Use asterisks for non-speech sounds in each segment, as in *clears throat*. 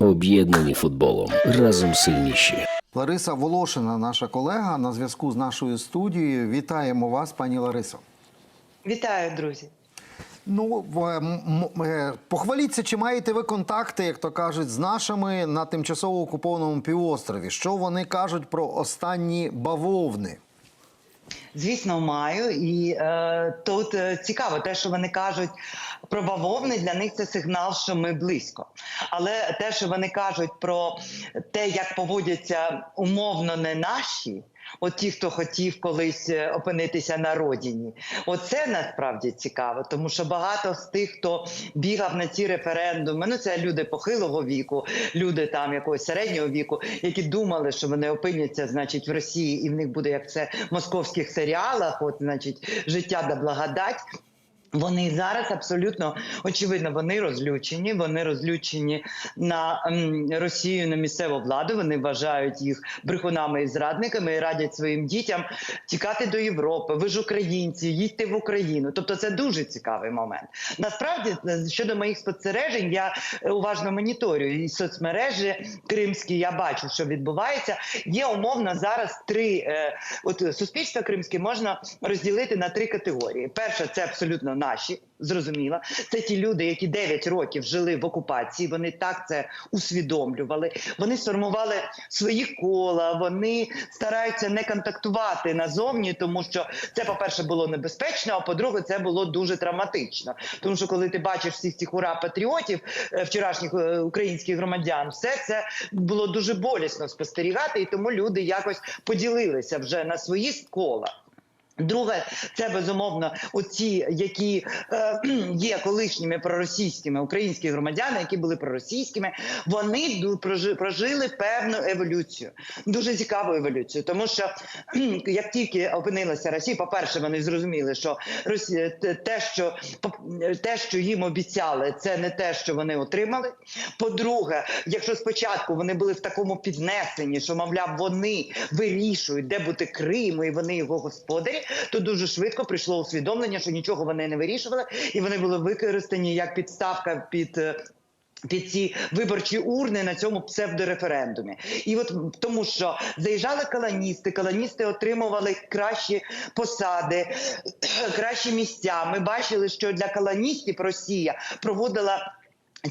Об'єднані футболом. Разом сильніші. Лариса Волошина, наша колега, на зв'язку з нашою студією. Вітаємо вас, пані Ларисо. Вітаю, друзі. Ну, е, похваліться, чи маєте ви контакти, як то кажуть, з нашими на тимчасово окупованому півострові? Що вони кажуть про останні бавовни? Звісно, маю. І е, тут е, цікаво, те, що вони кажуть про бавовни, для них це сигнал, що ми близько. Але те, що вони кажуть про те, як поводяться умовно не наші. От ті, хто хотів колись е, опинитися на родині, оце насправді цікаво, тому що багато з тих, хто бігав на ці референдуми, ну це люди похилого віку, люди там якогось середнього віку, які думали, що вони опиняться, значить, в Росії, і в них буде як це в московських серіалах, от значить, життя да благодать. Вони зараз абсолютно очевидно, вони розлючені. Вони розлючені на ем, Росію на місцеву владу. Вони вважають їх брехунами і зрадниками і радять своїм дітям тікати до Європи. Ви ж українці, їдьте в Україну. Тобто, це дуже цікавий момент. Насправді, е, щодо моїх спостережень, я е, уважно моніторюю і соцмережі кримські. Я бачу, що відбувається. Є умовно зараз три е, от суспільство кримське можна розділити на три категорії. Перша це абсолютно наші, зрозуміло. Це ті люди, які 9 років жили в окупації. Вони так це усвідомлювали. Вони сформували свої кола. Вони стараються не контактувати назовні, тому що це, по-перше, було небезпечно. А по-друге, це було дуже травматично. Тому що коли ти бачиш всіх цих ура патріотів, е, вчорашніх е, українських громадян, все це було дуже болісно спостерігати, і тому люди якось поділилися вже на свої кола. Друге, це безумовно оці, які е, *clears throat* є колишніми проросійськими українські громадяни, які були проросійськими, вони прожили певну еволюцію, дуже цікаву еволюцію. Тому що *clears throat* як тільки опинилася Росія, по-перше, вони зрозуміли, що Росія те- що по- те, що їм обіцяли, це не те, що вони отримали. По-друге, якщо спочатку вони були в такому піднесенні, що мовляв, вони вирішують, де бути Криму, і вони його господарі, то дуже швидко прийшло усвідомлення, що нічого вони не вирішували, і вони були використані як підставка під. е, Під ці виборчі урни на цьому псевдореферендумі, і от тому, що заїжджали колоністи, колоністи отримували кращі посади, *clears throat* кращі місця. Ми бачили, що для колоністів Росія проводила.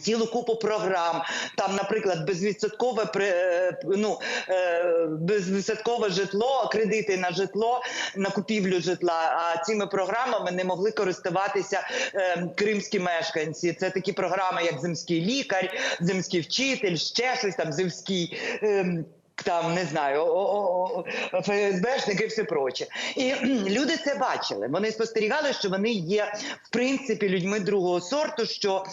Цілу купу програм, там, наприклад, безвідсоткове е, ну, е, безвідсоткове житло, кредити на житло, на купівлю житла. А цими програмами не могли користуватися е, кримські мешканці. Це такі програми, як земський лікар, земський вчитель, ще щось там, земський. ем, там не знаю, о- о- о- ФСБшник і все проче. І люди це бачили. Вони спостерігали, що вони є в принципі людьми другого сорту. що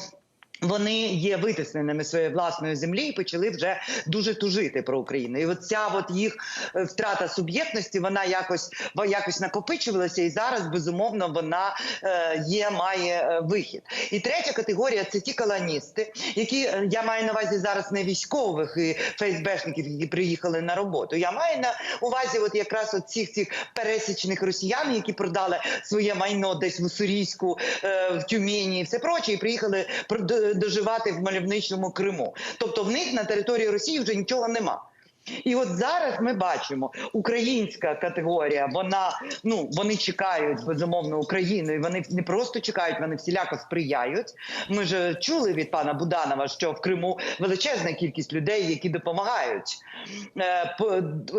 вони є витисненими своєї власної землі і почали вже дуже тужити про Україну. І от ця от їх е, втрата суб'єктності, вона якось якось накопичувалася, і зараз безумовно вона е, є, має е, вихід. І третя категорія це ті колоністи, які я маю на увазі зараз не військових і ФСБшників, які приїхали на роботу. Я маю на увазі, от якраз от цих цих пересічних росіян, які продали своє майно десь в Уссурійську, в Тюмені і все проче, і приїхали доживати в мальовничому Криму. Тобто в них на території Росії вже нічого нема. І от зараз ми бачимо українська категорія. Вона ну вони чекають безумовно Україну, і вони не просто чекають, вони всіляко сприяють. Ми ж чули від пана Буданова, що в Криму величезна кількість людей, які допомагають. Е,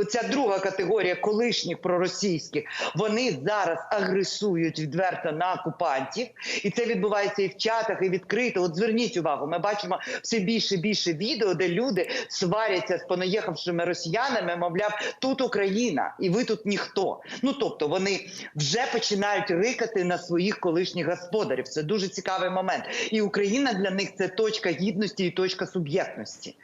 Ця друга категорія колишніх проросійських, вони зараз агресують відверто на окупантів, і це відбувається і в чатах, і відкрито. От зверніть увагу, ми бачимо все більше і більше відео, де люди сваряться з понаїхавшими росіянами. Мовляв, тут Україна, і ви тут ніхто. Ну тобто вони вже починають рикати на своїх колишніх господарів. Це дуже цікавий момент. І Україна для них це точка гідності і точка суб'єктності.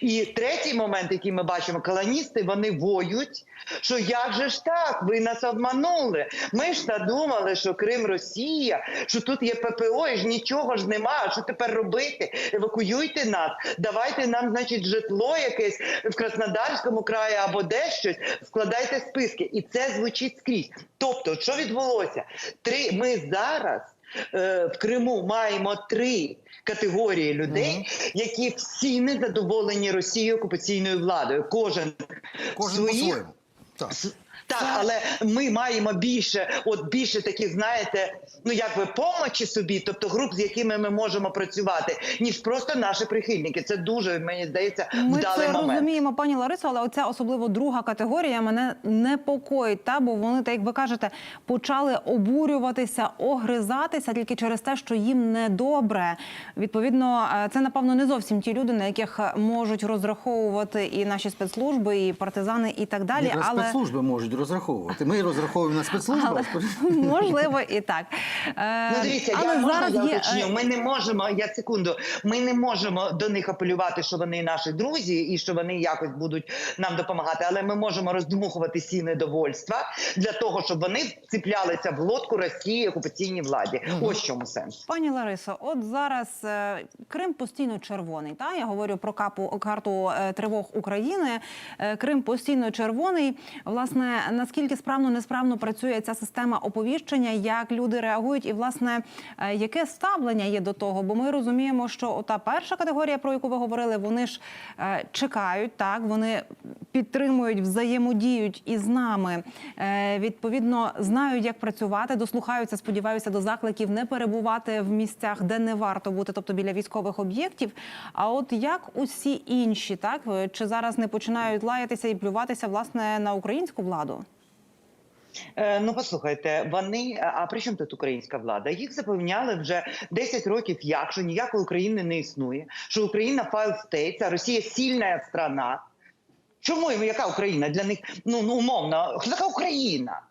І третій момент, який ми бачимо, колоністи вони воють. Що як же ж так? Ви нас обманули? Ми ж надумали, що Крим Росія, що тут є ППО, і ж нічого ж нема. Що тепер робити? Евакуюйте нас, давайте нам, значить, житло якесь в Краснодарському краї або де щось. Складайте списки, і це звучить скрізь. Тобто, що відбулося? Три ми зараз е, в Криму маємо три категорії людей, які всі незадоволені Росією окупаційною владою. Кожен, Кожен своїх. Так. Так, але ми маємо більше, от більше таких, знаєте, ну якби помочі собі, тобто груп, з якими ми можемо працювати, ніж просто наші прихильники. Це дуже мені здається Ми вдалий це момент. розуміємо, пані Ларисо, але оця особливо друга категорія мене непокоїть. Та бо вони, так як ви кажете, почали обурюватися, огризатися тільки через те, що їм недобре. Відповідно, е, це напевно не зовсім ті люди, на яких е, можуть розраховувати і наші спецслужби, і партизани, і так далі. Якраз але спецслужби можуть розраховувати. Ми розраховуємо на спецслужби. але *laughs* можливо і так. Е, Ну, дивіться, але я можна зараз я уточню? е, Ми не можемо. Я секунду. Ми не можемо до них апелювати, що вони наші друзі, і що вони якось будуть нам допомагати. Але ми можемо роздмухувати сі недовольства для того, щоб вони вціплялися в лодку Росії окупаційній владі. Ось чому сенс. Пані Ларисо, от зараз е, Крим постійно червоний. Та я говорю про капу карту тривог України. Крим постійно червоний. Власне, наскільки справно несправно працює ця система оповіщення, як люди реагують, і власне е, яке ставлення є до того? Бо ми розуміємо, що та перша категорія, про яку ви говорили, вони ж е, чекають, так вони підтримують, взаємодіють із нами. Е, Відповідно, знають, як працювати, дослухаються, сподіваюся, до закликів не перебувати в місцях, де не варто бути, тобто біля військових об'єктів. А от як усі інші, так е, чи зараз не починають лаятися і плюватися власне на українську владу? Е, ну послухайте, вони а при чому тут українська влада? Їх запевняли вже 10 років, як що ніякої України не існує, що Україна файл стейт, а Росія сильна страна. Чому яка Україна? Для них ну, ну умовно, така Україна?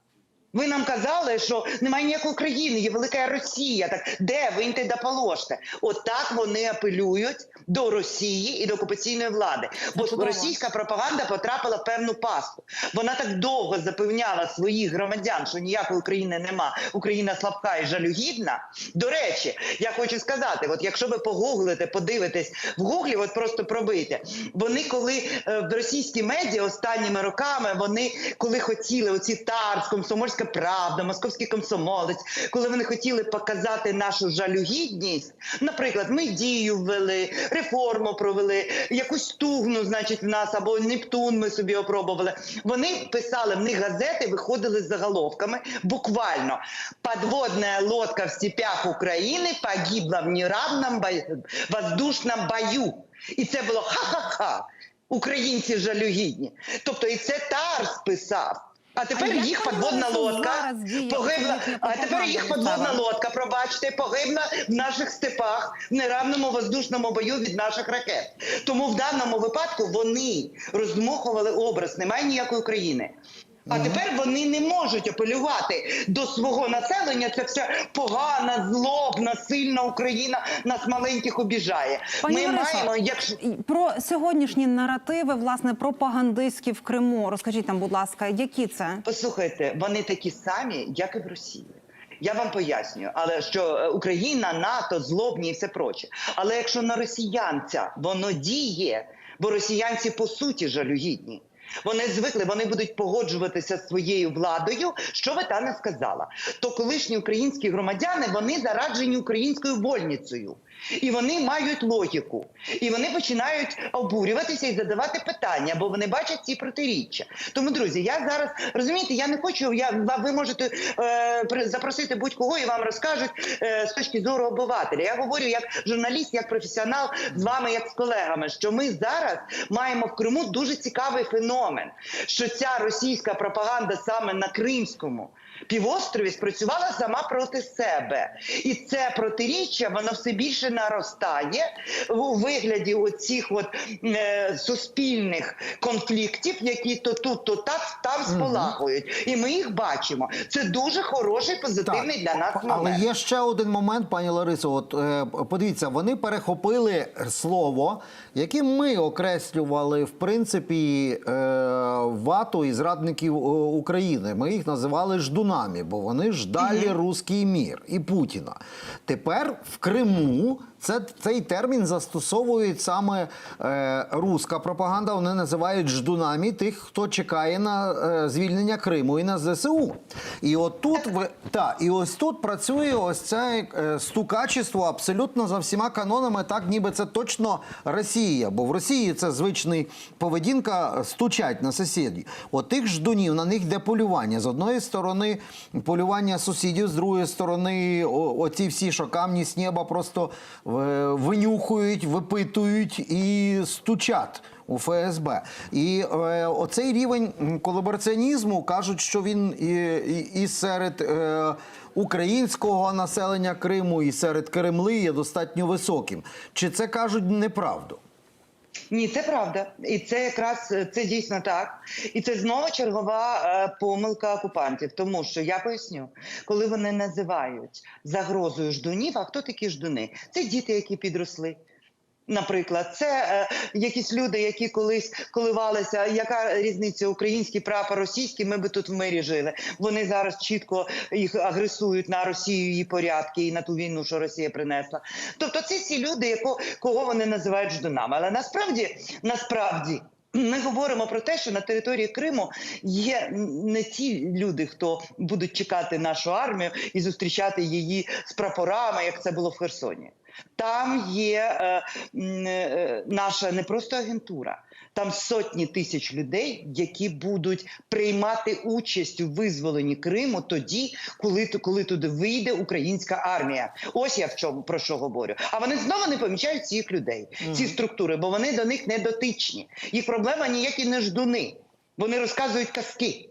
Ви нам казали, що немає ніякої України, є велика Росія. Так де виньте да положте? Отак вони апелюють до Росії і до окупаційної влади. Бо російська пропаганда потрапила в певну пастку. Вона так довго запевняла своїх громадян, що ніякої України нема. Україна слабка і жалюгідна. До речі, я хочу сказати: от якщо ви погуглите, подивитесь в гуглі, от просто пробийте. Вони коли е, в російські медіа останніми роками вони коли хотіли оці Тарс, Комсомольська правда, Московський комсомолець, коли вони хотіли показати нашу жалюгідність, наприклад, ми дію ввели, реформу провели, якусь тугну, значить, в нас або Нептун ми собі опробували. Вони писали в них газети, виходили з заголовками буквально подводная лодка в степях України погибла в неравном бой- воздушном бою. І це було ха-ха-ха. Українці жалюгідні. Тобто і це Тарс писав. А тепер А їх подводна лодка погибла. А тепер їх подводна лодка, пробачте, погибла в наших степах в неравному воздушному бою від наших ракет. Тому в даному випадку вони роздмухували образ. Немає ніякої України. А тепер вони не можуть апелювати до свого населення. Це вся погана, злобна, сильна Україна нас маленьких обіжає. Пані Ми Ларисо, маємо, якщо про сьогоднішні наративи, власне, пропагандистські в Криму. Розкажіть нам, будь ласка, які це? Послухайте, вони такі самі, як і в Росії. Я вам пояснюю, але що е, Україна, НАТО, злобні і все проче. Але якщо на росіянця воно діє, бо росіянці по суті жалюгідні. Вони звикли, вони будуть погоджуватися з своєю владою, що ви та не сказала. То колишні українські громадяни вони зараджені українською вольницею. І вони мають логіку, і вони починають обурюватися і задавати питання, бо вони бачать ці протиріччя. Тому, друзі, я зараз розумієте, я не хочу. Я ви можете е, запросити будь-кого і вам розкажуть е, з точки зору обивателя. Я говорю як журналіст, як професіонал з вами, як з колегами, що ми зараз маємо в Криму дуже цікавий феномен, що ця російська пропаганда саме на Кримському. Півострові спрацювала сама проти себе, і це протиріччя воно все більше наростає у вигляді оцих от е, суспільних конфліктів, які то тут, то так там сполахують. І ми їх бачимо. Це дуже хороший, позитивний для нас але є ще один момент, пані Ларисо. От е, подивіться, вони перехопили слово, яке ми окреслювали в принципі е, вату і зрадників е, України. Ми їх називали ждунами, бо вони ждали руський мір і Путіна. Тепер в Криму Це цей термін застосовують саме е, руська пропаганда. Вони називають ждунами тих, хто чекає на е, звільнення Криму і на ЗСУ. І от тут ви та і ось тут працює ось це е, стукачество абсолютно за всіма канонами, так ніби це точно Росія. Бо в Росії це звичний поведінка стучать на сусідів. От тих ждунів на них йде полювання. З одної сторони полювання сусідів, з другої сторони, о- оці всі, що камні з неба просто е, винюхують, випитують і стучать. У ФСБ і е, оцей рівень колабораціонізму кажуть, що він і, і, і серед е, українського населення Криму, і серед Кремли є достатньо високим. Чи це кажуть неправду? Ні, це правда, і це якраз е, це дійсно так. І це знову чергова е, помилка окупантів. Тому що я поясню, коли вони називають загрозою ждунів, а хто такі ждуни? Це діти, які підросли. Наприклад, це е, якісь люди, які колись коливалися. Яка різниця український прапор, російський? Ми би тут в мирі жили. Вони зараз чітко їх агресують на Росію, її порядки і на ту війну, що Росія принесла. Тобто, це ці люди, яко, кого вони називають ждунами. Але насправді, насправді. Ми говоримо про те, що на території Криму є не ті люди, хто будуть чекати нашу армію і зустрічати її з прапорами, як це було в Херсоні. Там є е, е, наша не просто агентура, там сотні тисяч людей, які будуть приймати участь у визволенні Криму тоді, коли, коли туди вийде українська армія. Ось я в чому про що говорю. А вони знову не помічають цих людей, ці структури, бо вони до них не дотичні. Їх проблема ніякі не ждуни. Вони розказують казки.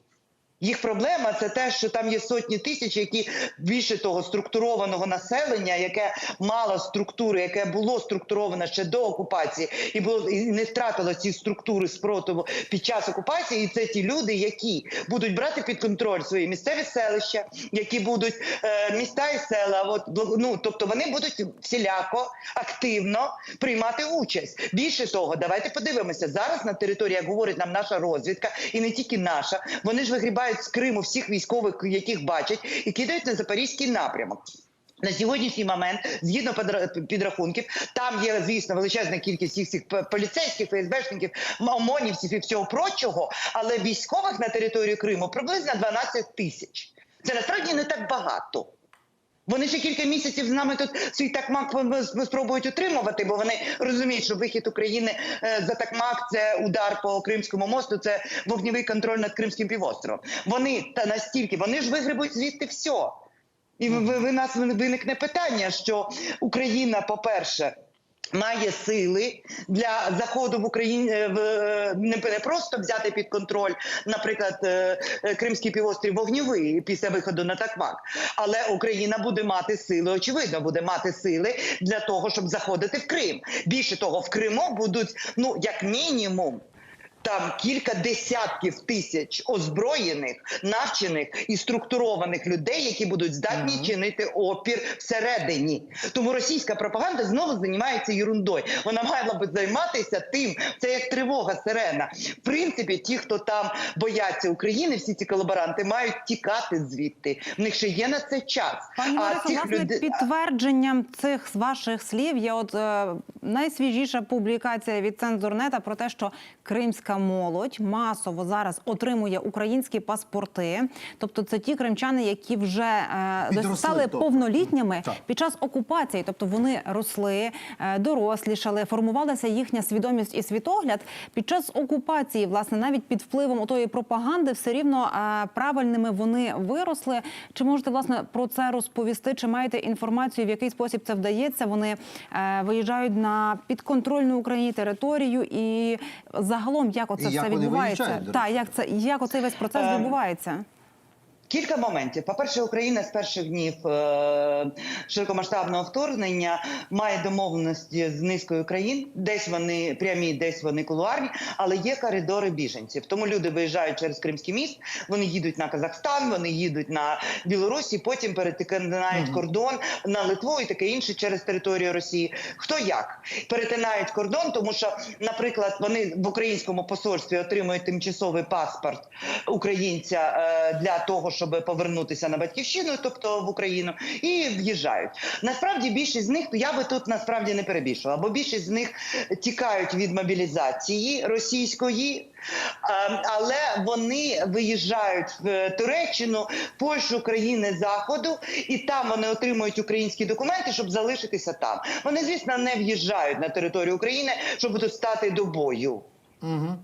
Їх проблема це те, що там є сотні тисяч, які більше того структурованого населення, яке мало структури, яке було структуроване ще до окупації, і було і не втратило ці структури спротиву під час окупації. І це ті люди, які будуть брати під контроль свої місцеві селища, які будуть е, міста і села. От ну тобто вони будуть всіляко активно приймати участь. Більше того, давайте подивимося зараз на території, як говорить нам наша розвідка, і не тільки наша. Вони ж вигрібають з Криму всіх військових, яких бачать, і кидають на запорізький напрямок. На сьогоднішній момент, згідно підрахунків, там є, звісно, величезна кількість цих поліцейських, ФСБшників, ОМОНівців і всього прочого, але військових на території Криму приблизно 12 тисяч. Це насправді не так багато. Вони ще кілька місяців з нами тут свій такмак спробують утримувати, бо вони розуміють, що вихід України е, за такмак це удар по Кримському мосту, це вогневий контроль над Кримським півостровом. Вони та настільки вони ж вигребуть звідти все. І ви, ви, ви нас виникне питання, що Україна, по-перше, має сили для заходу в Україні в е, не, просто взяти під контроль, наприклад, е, е, Кримський півострів вогневий після виходу на Такмак, але Україна буде мати сили, очевидно, буде мати сили для того, щоб заходити в Крим. Більше того, в Криму будуть ну як мінімум. Там кілька десятків тисяч озброєних, навчених і структурованих людей, які будуть здатні чинити опір всередині. Тому російська пропаганда знову займається ерундою. Вона мала би займатися тим, це як тривога сирена. В принципі, ті, хто там бояться України, всі ці колаборанти мають тікати звідти. В них ще є на це час. Пані Ларисо, власне, люди- підтвердженням цих ваших слів є от е, найсвіжіша публікація від цензурнета про те, що кримська молодь масово зараз отримує українські паспорти. Тобто, це ті кримчани, які вже е, Підросли, стали тобто. повнолітніми Так. під час окупації. Тобто вони росли, е, дорослішали, формувалася їхня свідомість і світогляд. Під час окупації, власне, навіть під впливом тої пропаганди, все рівно е, правильними вони виросли. Чи можете власне про це розповісти? Чи маєте інформацію, в який спосіб це вдається? Вони виїжджають на підконтрольну Україні територію, і загалом як оце І як все вони відбувається? виїжджають, до Так, як це як оцей весь процес Ем, відбувається? Кілька моментів. По-перше, Україна з перших днів е- широкомасштабного вторгнення має домовленості з низкою країн. Десь вони прямі, десь вони кулуарні, але є коридори біженців. Тому люди виїжджають через Кримський міст, вони їдуть на Казахстан, вони їдуть на Білорусі, потім перетинають кордон на Литву і таке інше через територію Росії. Хто як перетинають кордон, тому що, наприклад, вони в українському посольстві отримують тимчасовий паспорт українця е, для того, щоб щоб повернутися на батьківщину, тобто в Україну, і в'їжджають. Насправді більшість з них я би тут насправді не перебільшувала, бо більшість з них тікають від мобілізації російської. Але вони виїжджають в Туреччину, Польщу, країни Заходу, і там вони отримують українські документи, щоб залишитися там. Вони, звісно, не в'їжджають на територію України, щоб тут стати до бою.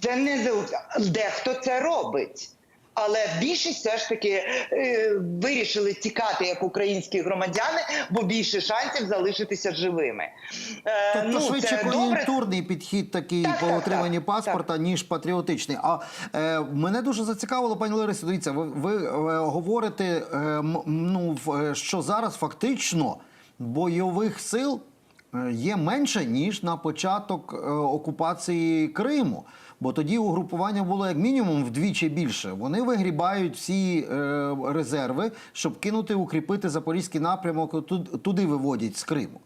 Це не за- дехто це робить. Але більшість все ж таки е, вирішили тікати як українські громадяни, бо більше шансів залишитися живими. Е, Тобто швидше це добре. кон'юнктурний підхід такий Так, по так, отриманні так, паспорта, ніж патріотичний. А е, мене дуже зацікавило, пані Ларисо, дивіться, ви, ви е, говорите, е, ну, е, що зараз фактично бойових сил е, є менше, ніж на початок е, окупації Криму. Бо тоді угрупування було як мінімум вдвічі більше. Вони вигрібають всі е, резерви, щоб кинути укріпити запорізький напрямок, туд- туди виводять з Криму.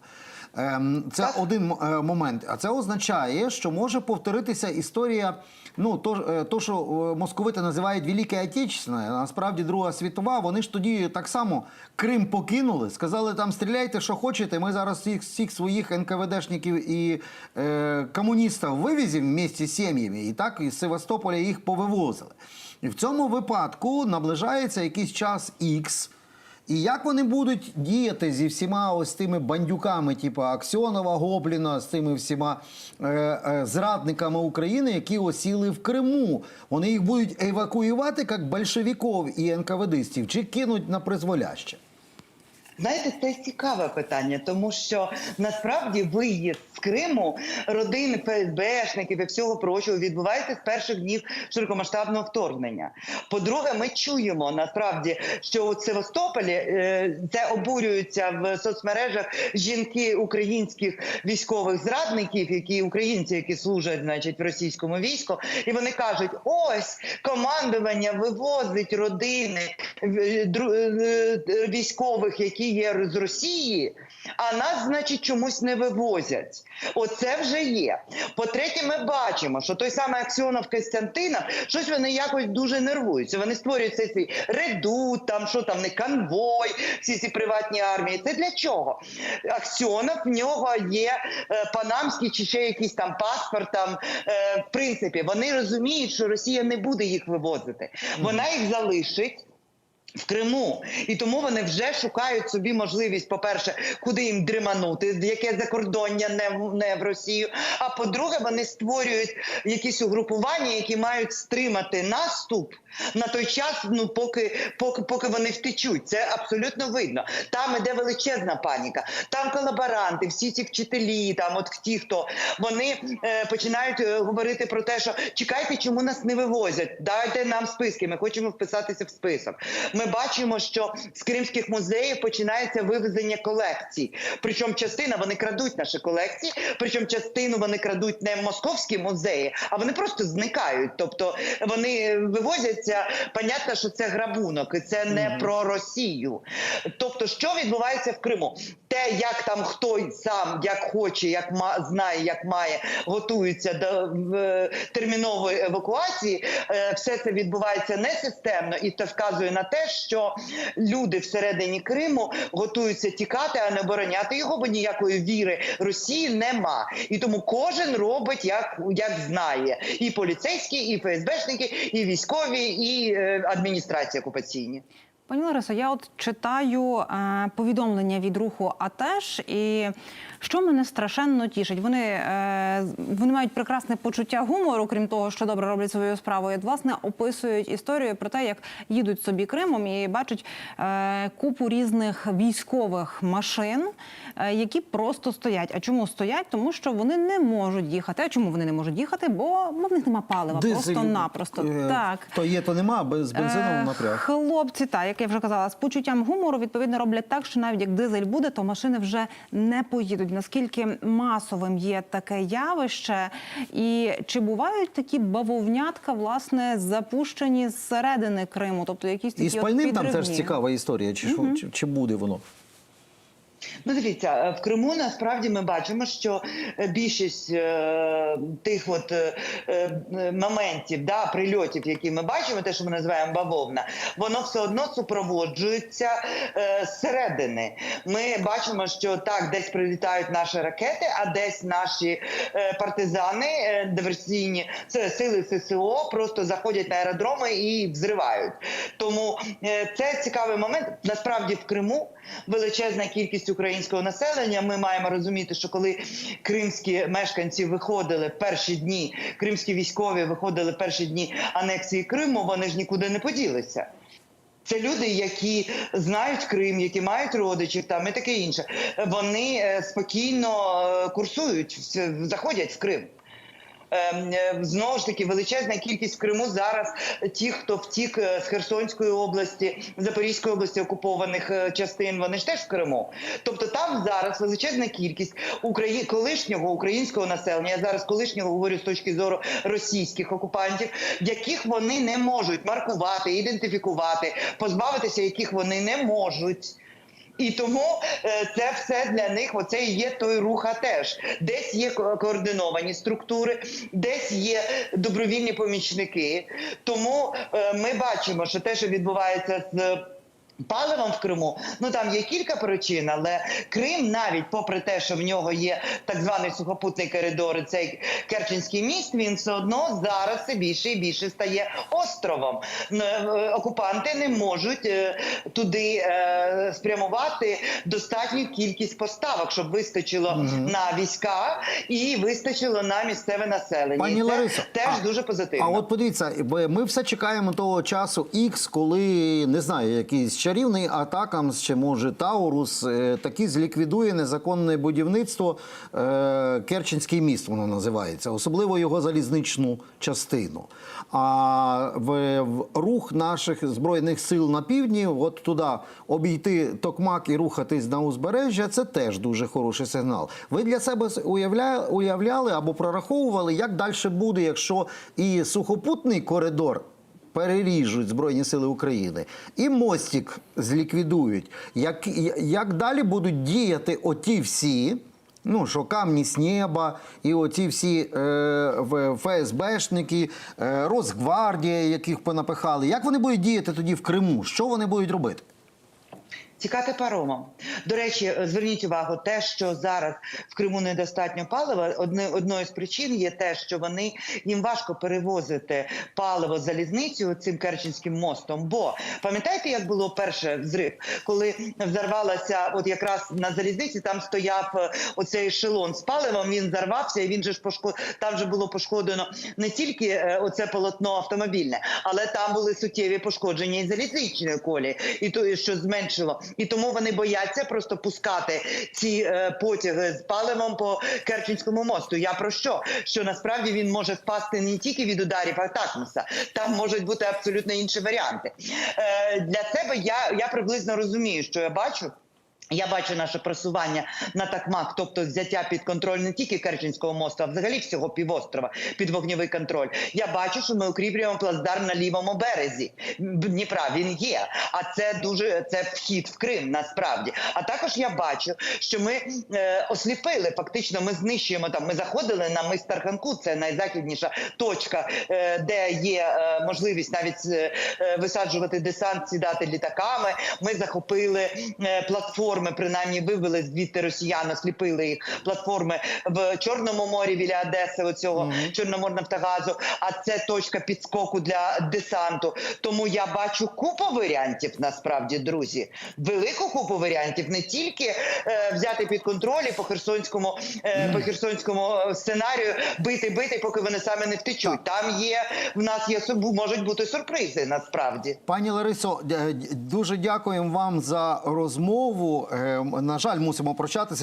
Ем, Це один е, момент. А це означає, що може повторитися історія. Ну, то, е, то що е, московити називають Велике Отечественне, насправді Друга світова. Вони ж тоді так само Крим покинули, сказали там стріляйте, що хочете. Ми зараз всіх, всіх своїх НКВДшників і е, комуністів вивеземо вместе з сім'ями. І так із Севастополя їх повивозили. І в цьому випадку наближається якийсь час Х. І як вони будуть діяти зі всіма ось тими бандюками, типу Аксьонова, Гобліна, з тими всіма е, е, зрадниками України, які осіли в Криму? Вони їх будуть евакуювати як большевіков і НКВДистів, чи кинуть на призволяще? Знаєте, це цікаве питання, тому що насправді виїзд з Криму родин ФСБшників і всього прочого відбувається з перших днів широкомасштабного вторгнення. По-друге, ми чуємо насправді, що у Севастополі це обурюються в соцмережах жінки українських військових зрадників, які українці, які служать, значить, в російському війську, і вони кажуть: ось командування вивозить родини е, е, військових, які є з Росії, а нас, значить, чомусь не вивозять. Оце вже є. По-третє, ми бачимо, що той самий Аксьонов Костянтинов, щось вони якось дуже нервуються. Вони створюють цей свій редут, там що там не конвой, всі ці приватні армії. Це для чого? Аксьонов в нього є е, панамський чи ще якийсь там паспорт. Там е, в принципі вони розуміють, що Росія не буде їх вивозити. Вона їх залишить. В Криму і тому вони вже шукають собі можливість, по-перше, куди їм дриманути, яке закордоння не в не в Росію. А по-друге, вони створюють якісь угрупування, які мають стримати наступ на той час, ну поки поки, поки вони втечуть. Це абсолютно видно. Там іде величезна паніка. Там колаборанти, всі ці вчителі, там от ті, хто вони е, починають е, говорити про те, що чекайте, чому нас не вивозять. Дайте нам списки. Ми хочемо вписатися в список. Ми бачимо, що з кримських музеїв починається вивезення колекцій. Причому частина вони крадуть наші колекції, причому частину вони крадуть не в московські музеї, а вони просто зникають. Тобто вони вивозяться. Понятно, що це грабунок, і це не про Росію. Тобто, що відбувається в Криму? Те, як там хто сам як хоче, як ма знає, як має, готується до в, термінової евакуації, е, все це відбувається несистемно, і це вказує на те, що люди всередині Криму готуються тікати, а не обороняти його, бо ніякої віри Росії нема. І тому кожен робить як, як знає, і поліцейські, і ФСБшники, і військові, і е, адміністрації окупаційні. Пані Ларисо, я от читаю е, повідомлення від руху АТЕШ, і що мене страшенно тішить. Вони, е, вони мають прекрасне почуття гумору, крім того, що добре роблять свою справу. І, власне, описують історію про те, як їдуть собі Кримом і бачать е, купу різних військових машин, які просто стоять. А чому стоять? Тому що вони не можуть їхати. А чому вони не можуть їхати? Бо, в них нема палива. Просто-напросто. так. То є, то нема, без бензинового напряг. Хлопці, так, як я вже казала, з почуттям гумору відповідно роблять так, що навіть як дизель буде, то машини вже не поїдуть. Наскільки масовим є таке явище, і чи бувають такі бавовнятка, власне, запущені зсередини Криму, тобто якісь такі І з пальним там теж цікава історія, чи, що, чи, чи буде воно? Ну, дивіться, е, в Криму насправді ми бачимо, що е, більшість е, тих от е, е, моментів, да, прильотів, які ми бачимо, те, що ми називаємо бавовна, воно все одно супроводжується е, зсередини. Ми бачимо, що так, десь прилітають наші ракети, а десь наші е, партизани, е, диверсійні це сили ССО просто заходять на аеродроми і взривають. Тому е, це цікавий момент. Насправді в Криму величезна кількість українського населення. Ми маємо розуміти, що коли кримські мешканці виходили перші дні, кримські військові виходили перші дні анексії Криму, вони ж нікуди не поділися. Це люди, які знають Крим, які мають родичів там і таке інше. Вони е, спокійно е, курсують, заходять в Крим. Ем, е, Знову ж таки, величезна кількість в Криму зараз ті, хто втік е, з Херсонської області, Запорізької області окупованих е, частин, вони ж теж в Криму. Тобто там зараз величезна кількість Украї... колишнього українського населення. Я зараз колишнього говорю з точки зору російських окупантів, яких вони не можуть маркувати, ідентифікувати, позбавитися яких вони не можуть. І тому е, це все для них. Оце і є той рух. Теж десь є координовані структури, десь є добровільні помічники. Тому е, ми бачимо, що те, що відбувається з. Паливом в Криму, ну там є кілька причин, але Крим, навіть попри те, що в нього є так званий сухопутний коридор, цей Керченський міст, він все одно зараз все більше і більше стає островом. Е, Окупанти не можуть е, туди е, спрямувати достатню кількість поставок, щоб вистачило на війська і вистачило на місцеве населення. Пані це Ларисо, теж а- дуже позитивно. А от подивіться, ми все чекаємо того часу X, коли не знаю, якийсь чарівний атакамс чи може Таурус е, таки зліквідує незаконне будівництво е, Керченський міст, воно називається, особливо його залізничну частину. А в, в рух наших збройних сил на півдні, от туди обійти Токмак і рухатись на узбережжя, це теж дуже хороший сигнал. Ви для себе уявляли, уявляли або прораховували, як далі буде, якщо і сухопутний коридор переріжуть Збройні Сили України, і мостик зліквідують. Як, як далі будуть діяти оті всі? Ну, що камні з неба, і оці всі е, ФСБшники, е, Росгвардія, яких понапихали. Як вони будуть діяти тоді в Криму? Що вони будуть робити? Тікати паромом. До речі, е, зверніть увагу, те, що зараз в Криму недостатньо палива. Одне одною з причин є те, що вони їм важко перевозити паливо залізницею цим Керченським мостом. Бо пам'ятаєте, як було перше взрив, коли взорвалася, от якраз на залізниці, там стояв е, оцей ешелон з паливом. Він зарвався, і він же ж пошкод... там же було пошкоджено не тільки е, оце полотно автомобільне, але там були суттєві пошкодження і залізничної колії, і то що зменшило. І тому вони бояться просто пускати ці е, потяги з паливом по Керченському мосту. Я про що? Що насправді він може впасти не тільки від ударів Атакмуса, там можуть бути абсолютно інші варіанти. Е, для себе я, я приблизно розумію, що я бачу. Я бачу наше просування на такмак, тобто взяття під контроль не тільки Керченського мосту, а взагалі всього півострова під вогневий контроль. Я бачу, що ми укріплюємо плацдарм на лівому березі Дніпра. Він є. А це дуже це вхід в Крим насправді. А також я бачу, що ми е, осліпили. Фактично, ми знищуємо там. Ми заходили на мис Тарханку, це найзахідніша точка, е, де є е, можливість навіть е, е, висаджувати десант, сідати літаками. Ми захопили е, платформи, принаймні вивели звідти росіян, осліпили їх платформи в Чорному морі біля Одеси, оцього Чорноморнафтогазу. А це точка підскоку для десанту. Тому я бачу купу варіантів насправді, друзі. Велику купу варіантів не тільки е, взяти під контроль і по херсонському е, по херсонському е, сценарію бити, бити, поки вони самі не втечуть. Там є в нас є можуть бути сюрпризи насправді. Пані Ларисо, дуже дякуємо вам за розмову. Е, На жаль, мусимо прощатися.